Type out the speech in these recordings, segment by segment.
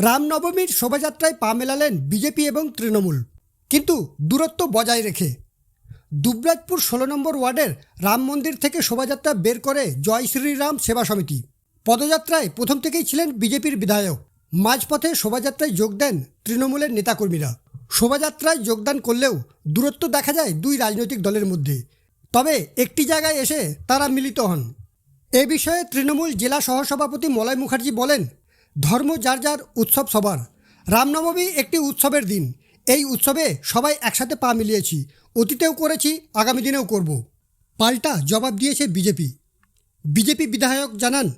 রামনবমীর শোভাযাত্রায় পা মেলালেন বিজেপি এবং তৃণমূল। কিন্তু দূরত্ব বজায় রেখে। দুবরাজপুর ষোলো নম্বর ওয়ার্ডের রাম মন্দির থেকে শোভাযাত্রা বের করে জয় শ্রীরাম সেবা সমিতি। পদযাত্রায় প্রথম থেকেই ছিলেন বিজেপির বিধায়ক। মাঝপথে শোভাযাত্রায় যোগ দেন তৃণমূলের নেতাকর্মীরা। শোভাযাত্রায় যোগদান করলেও দূরত্ব দেখা যায় দুই রাজনৈতিক দলের মধ্যে। তবে একটি জায়গায় এসে তারা মিলিত হন। এ বিষয়ে তৃণমূল জেলা সহসভাপতি মলয় মুখার্জি বলেন ধর্ম যার যার উৎসব সবার। রামনবমী একটি উৎসবের দিন। এই উৎসবে সবাই একসাথে পা মিলিয়েছি। অতীতেও করেছি, আগামী দিনেও করব। পাল্টা জবাব দিয়েছে বিজেপি। বিজেপি বিধায়ক জানান,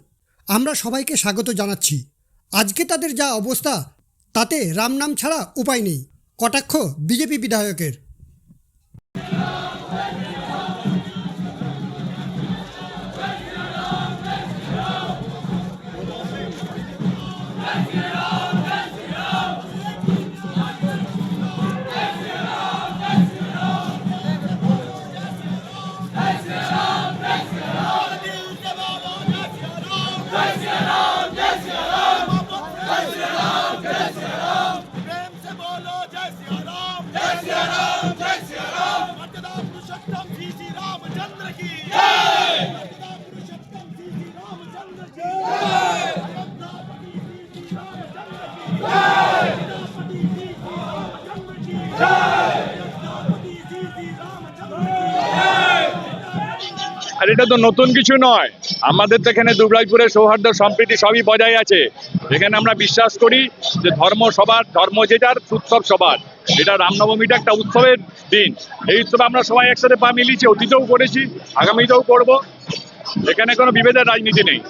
আমরা সবাইকে স্বাগত জানাচ্ছি। আজকে তাদের যা অবস্থা, তাতে রামনাম ছাড়া উপায় নেই। কটাক্ষ বিজেপি বিধায়কের। मतदान पुरुषोत्तम जी श्री रामचंद्र की। আর এটা তো নতুন কিছু নয়। আমাদের তো এখানে দুবরাজপুরের সৌহার্দ্য সম্প্রীতি সবই বজায় আছে। এখানে আমরা বিশ্বাস করি যে ধর্ম সবার, ধর্ম যে যার উৎসব সবার। এটা রামনবমীটা একটা উৎসবের দিন। এই উৎসবে আমরা সবাই একসাথে পা মিলিয়েছি, অতীতেও করেছি, আগামীতেও করব। এখানে কোনো বিভেদের রাজনীতি নেই।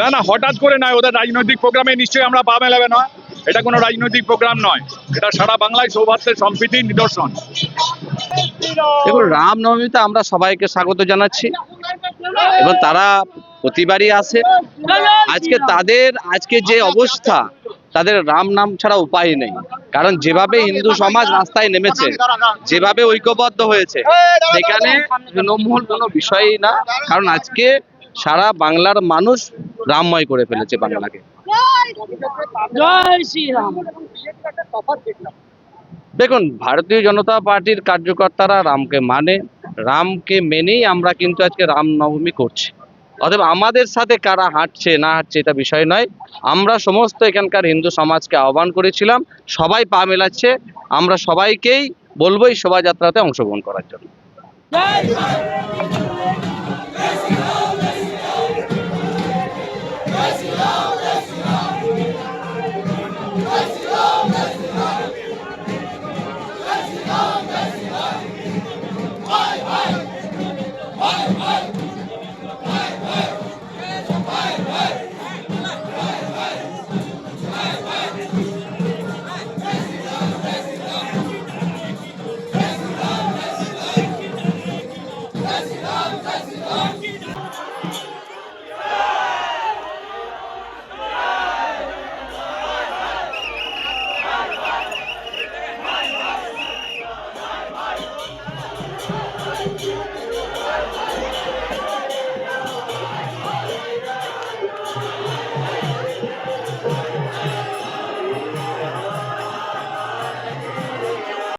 না না, হঠাৎ করে নয়, ওদের রাজনৈতিক প্রোগ্রামে নিশ্চয়ই আমরা পা মেলাবে না এটা কোনো রাজনৈতিক প্রোগ্রাম নয়। এটা সারা বাংলায় সৌভাগ্যের সম্প্রীতির নিদর্শন। দেখুন, রামনবমীতে আমরা সবাইকে স্বাগত জানাচ্ছি। এবং তারা প্রতিবারই আসে। আজকে তাদের, আজকে যে অবস্থা, তাদের রাম নাম ছাড়া উপায় নেই। কারণ যেভাবে হিন্দু সমাজ রাস্তায় নেমেছে, যেভাবে ঐক্যবদ্ধ হয়েছে, সেখানে তৃণমূল কোনো বিষয়ই না। কারণ আজকে সারা বাংলার মানুষ রামময় করে ফেলেছে বাংলাকে। জয় দেখুন, ভারতীয় জনতা পার্টির কার্যকর্তারা রামকে মানে রামকে মেনেই আমরা কিন্তু আজকে রামনবমী করছি। অতএব আমাদের সাথে কারা হাঁটছে, না হাঁটছে এটা বিষয় নয়। আমরা সমস্ত এখানকার হিন্দু সমাজকে আহ্বান করেছিলাম, সবাই পা মেলাচ্ছে, আমরা সবাইকেই বলব এই শোভাযাত্রাতে অংশগ্রহণ করার জন্য।